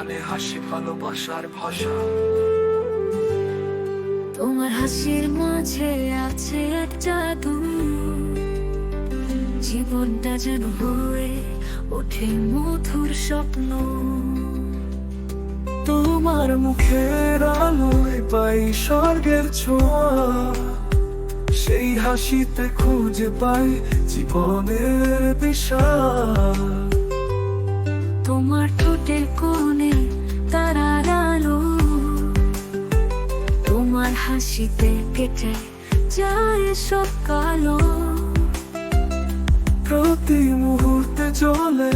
হাসি ভালোবাসার ভাষা। তোমার হাসির মাঝে আছে এক জাদু। জীবনটা যেন হয়ে ওঠে মধুর স্বপ্ন। তোমার মুখের আলোয় পাই স্বর্গের ছোঁয়া। সেই হাসিতে খুঁজে পাই জীবনের দিশা তোমার হাসিতে কেটে যায় সব কালো। প্রতি মুহূর্তে চলে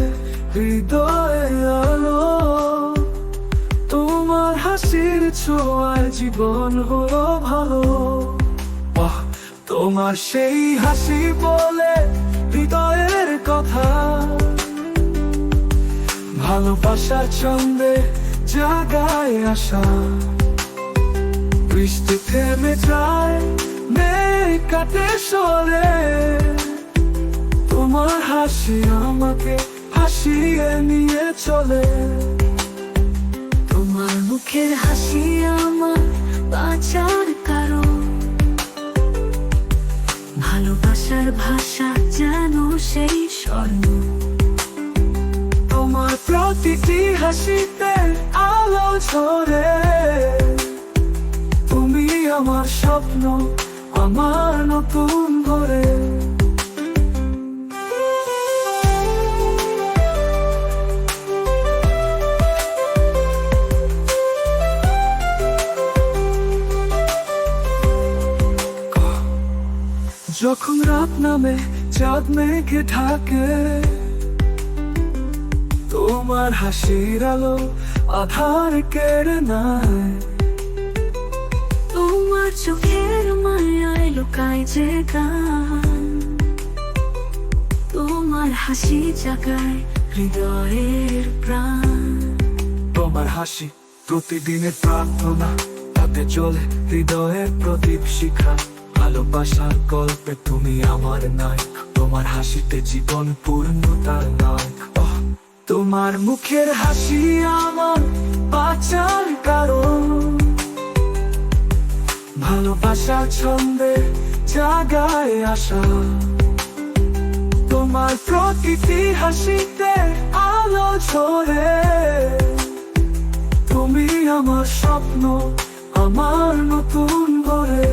হৃদয়ে আলো। তোমার হাসির ছোঁয়ায় জীবন হলো ভালো। তোমার সেই হাসি বলে হৃদয়ের কথা। ভালোবাসার ছন্দে জাগায় আসা। বৃষ্টি থেমে যায়, মেঘ কাটে সরে তোমার হাসি আমাকে হাসিয়ে নিয়ে চলে। তোমার মুখের হাসি আমার বাঁচার কারণ। ভালোবাসার ভাষা যেন সেই স্বর্ণ। তোমার প্রতিটি হাসিতে আলো তুমি আমার স্বপ্ন, আমার নতুন ঘরে। যখন রাত নামে, চাঁদ মেঘে ঢাকে, তোমার হাসির আলো আধার কেড়ে নেয়। যে গান তোমার হাসিতে জীবন পূর্ণতার নায়ক তোমার মুখের হাসি আমার বাঁচার কারণ। ভালোবাসার ছন্দে জাগায় আসা। তোমার প্রকৃতি হাসিতে আলো ঝরে। তুমি আমার স্বপ্ন আমার নতুন ঘরে।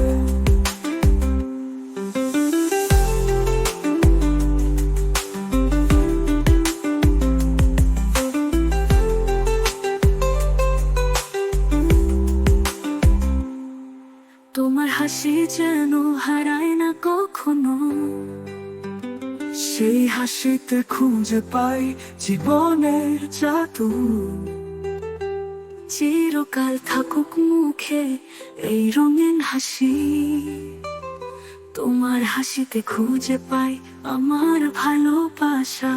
তোমার হাসি যেন হারায় না কখনো, সেই হাসিতে খুঁজে পাই জীবনের জাদু। চিরকাল থাকুক মুখে এই রঙিন হাসি, তোমার হাসিতে খুঁজে পাই আমার ভালোবাসা।